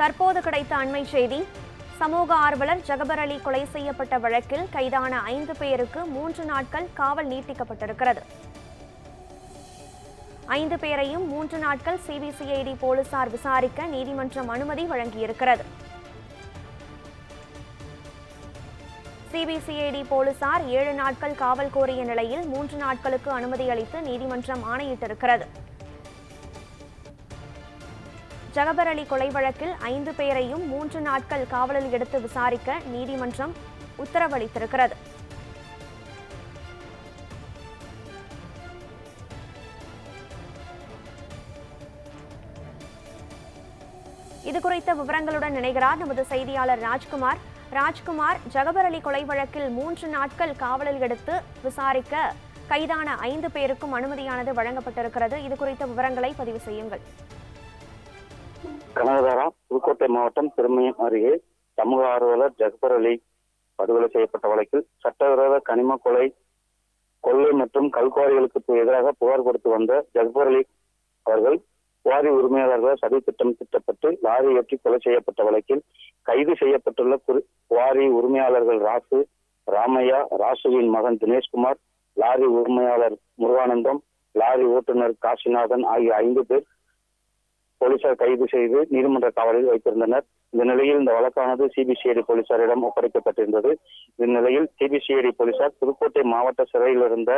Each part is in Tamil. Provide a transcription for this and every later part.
தற்போது கிடைத்த அண்மை செய்தி சமூக ஆர்வலர் ஜகபர் அலி கொலை செய்யப்பட்ட வழக்கில் கைதான ஐந்து பேருக்கு மூன்று நாட்கள் காவல் நீட்டிக்கப்பட்டிருக்கிறது. ஐந்து பேரையும் மூன்று நாட்கள் சிபிசிஐடி போலீசார் விசாரிக்க நீதிமன்றம் அனுமதி வழங்கியிருக்கிறது. சிபிசிஐடி போலீசார் ஏழு நாட்கள் காவல் கோரிய நிலையில் மூன்று நாட்களுக்கு அனுமதி அளித்து நீதிமன்றம் ஆணையிட்டிருக்கிறது. ஜகபர் அலி கொலை வழக்கில் ஐந்து பேரையும் மூன்று நாட்கள் காவலில் எடுத்து விசாரிக்க நீதிமன்றம் உத்தரவளித்திருக்கிறது. இது குறித்த விவரங்களுடன் இணைகிறார் நமது செய்தியாளர் ராஜ்குமார். ராஜ்குமார் ஜகபர் அலி கொலை வழக்கில் மூன்று நாட்கள் காவலில் எடுத்து விசாரிக்க கைதான ஐந்து பேருக்கும் அனுமதியானது வழங்கப்பட்டிருக்கிறது. இது குறித்த விவரங்களை பதிவு செய்யுங்கள். கனகதாரா புதுக்கோட்டை மாவட்டம் திருமயம் அருகே சமூக ஆர்வலர் ஜக்பர் அலி படுகொலை செய்யப்பட்ட வழக்கில் சட்டவிரோத கனிம கொலை கொள்ளை மற்றும் கல்குவாரிகளுக்கு எதிராக புகார் கொடுத்து வந்த ஜக்பர் அலி அவர்கள் குவாரி உரிமையாளர்கள் சதி திட்டம் திட்டப்பட்டு லாரி ஏற்றி கொலை செய்யப்பட்ட வழக்கில் கைது செய்யப்பட்டுள்ள குவாரி உரிமையாளர்கள் ராசு ராமையா ராசுவின் மகன் தினேஷ்குமார் லாரி உரிமையாளர் முருகானந்தம் லாரி ஓட்டுநர் காசிநாதன் ஆகிய ஐந்து பேர் போலீசார் கைது செய்து நீதிமன்ற காவலில் வைத்திருந்தனர். இந்த நிலையில் இந்த வழக்கானது சிபிசிஐடி போலீசாரிடம் ஒப்படைக்கப்பட்டிருந்தது. இந்நிலையில் சிபிசிஐடி போலீசார் புதுக்கோட்டை மாவட்ட சிறையில் இருந்த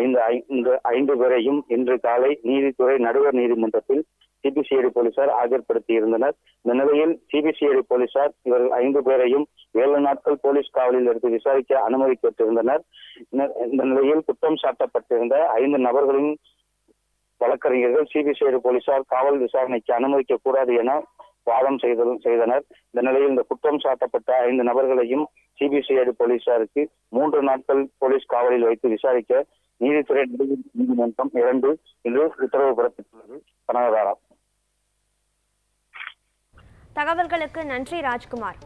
ஐந்து ஐந்து ஐந்து பேரையும் இன்று காலை நீதித்துறை நடுவர் நீதிமன்றத்தில் சிபிசிஐடி போலீசார் ஆஜர்படுத்தி இருந்தனர் இந்த நிலையில் சிபிசிஐடி போலீசார் இவர்கள் ஐந்து பேரையும் ஏழு நாட்கள் போலீஸ் காவலில் எடுத்து விசாரிக்க அனுமதி கேட்டிருந்தனர். இந்த நிலையில் குற்றம் சாட்டப்பட்டிருந்த ஐந்து நபர்களின் வழக்கறிஞர்கள் சிபிசிஐடி போலீசார் காவல் விசாரணைக்கு அனுமதிக்க கூடாது என வாதம் செய்த செய்தனர். இந்த நிலையில் இந்த குற்றம் சாட்டப்பட்ட ஐந்து நபர்களையும் சிபிசிஐடி போலீசாருக்கு மூன்று நாட்கள் போலீஸ் காவலில் வைத்து விசாரிக்க நீதித்துறை நீதிமன்றம் இரண்டு இன்று உத்தரவு பிறப்பித்துள்ளது. கனகதாரா. தகவல்களுக்கு நன்றி ராஜ்குமார்.